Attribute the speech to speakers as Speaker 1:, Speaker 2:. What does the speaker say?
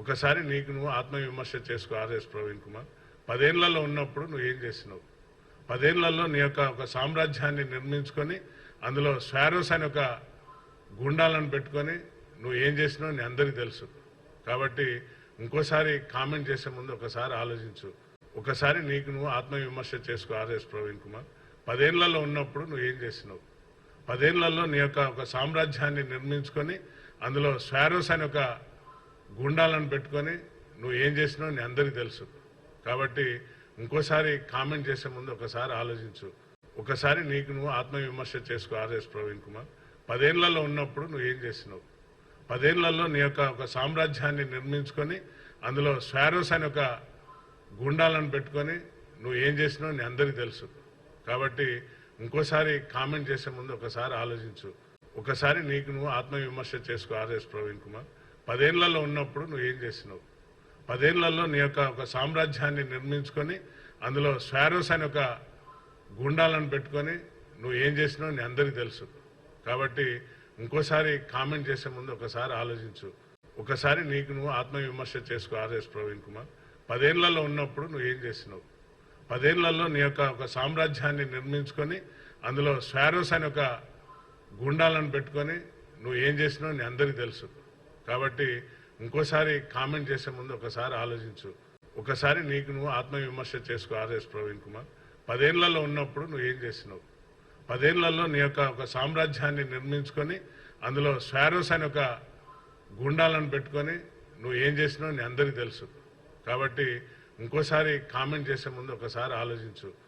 Speaker 1: ఒకసారి నీకు నువ్వు ఆత్మవిమర్శ చేసుకో ఆర్ఎస్ ప్రవీణ్ కుమార్. పదేళ్ళలో ఉన్నప్పుడు నువ్వు ఏం చేసినావు? పదేళ్ళలో నీ యొక్క ఒక సామ్రాజ్యాన్ని నిర్మించుకొని అందులో స్వారోస్ అనే ఒక గుండాలను పెట్టుకొని నువ్వు ఏం చేసినావు నీ అందరికీ తెలుసు. కాబట్టి ఇంకోసారి కామెంట్ చేసే ముందు ఒకసారి ఆలోచించు. ఒకసారి నీకు నువ్వు ఆత్మవిమర్శ చేసుకో ఆర్ఎస్ ప్రవీణ్ కుమార్. పదేళ్ళలో ఉన్నప్పుడు నువ్వు ఏం చేసినావు? పదేళ్ళలో నీ యొక్క ఒక సామ్రాజ్యాన్ని నిర్మించుకొని అందులో స్వారోస్ అనే ఒక గుండాలను పెట్టుకొని నువ్వు ఏం చేసినావు నీ అందరికీ తెలుసు. కాబట్టి ఇంకోసారి కామెంట్ చేసే ముందు ఒకసారి ఆలోచించు. ఒకసారి నీకు నువ్వు ఆత్మవిమర్శ చేసుకో ఆర్ఎస్ ప్రవీణ్ కుమార్. పదేళ్ళలో ఉన్నప్పుడు నువ్వు ఏం చేసినావు? పదేళ్ళలో నీ యొక్క ఒక సామ్రాజ్యాన్ని నిర్మించుకొని అందులో స్వారోస్ అని ఒక గుండాలను పెట్టుకొని నువ్వు ఏం చేసినావు నీ అందరికీ తెలుసు. కాబట్టి ఇంకోసారి కామెంట్ చేసే ముందు ఒకసారి ఆలోచించు. ఒకసారి నీకు నువ్వు ఆత్మవిమర్శ చేసుకో ఆర్ఎస్ ప్రవీణ్ కుమార్. పదేళ్ళలో ఉన్నప్పుడు నువ్వు ఏం చేసినావు? పదేళ్ళలో నీ యొక్క ఒక సామ్రాజ్యాన్ని నిర్మించుకొని అందులో స్వారోస్ అని ఒక గుండాలను పెట్టుకొని నువ్వు ఏం చేసినావు నీ అందరికీ తెలుసు. కాబట్టి ఇంకోసారి కామెంట్ చేసే ముందు ఒకసారి ఆలోచించు. ఒకసారి నీకు నువ్వు ఆత్మవిమర్శ చేసుకో ఆర్ఎస్ ప్రవీణ్ కుమార్. పదేళ్ళలో ఉన్నప్పుడు నువ్వు ఏం చేసినావు? పదేళ్ళలో నీ యొక్క ఒక సామ్రాజ్యాన్ని నిర్మించుకొని అందులో స్వారోస్ అని ఒక గుండాలను పెట్టుకొని నువ్వు ఏం చేసినావు నీ అందరికీ తెలుసు. కాబట్టి ఇంకోసారి కామెంట్ చేసే ముందు ఒకసారి ఆలోచించు. ఒకసారి నీకు నువ్వు ఆత్మవిమర్శ చేసుకో ఆర్ఎస్ ప్రవీణ్ కుమార్. పదేళ్ళలో ఉన్నప్పుడు నువ్వు ఏం చేసినావు? పదేళ్ళలో నీ యొక్క ఒక సామ్రాజ్యాన్ని నిర్మించుకొని అందులో స్వారోస్ అనే ఒక గుండాలను పెట్టుకొని నువ్వు ఏం చేసినావు నీ అందరికీ తెలుసు. కాబట్టి ఇంకోసారి కామెంట్ చేసే ముందు ఒకసారి ఆలోచించు.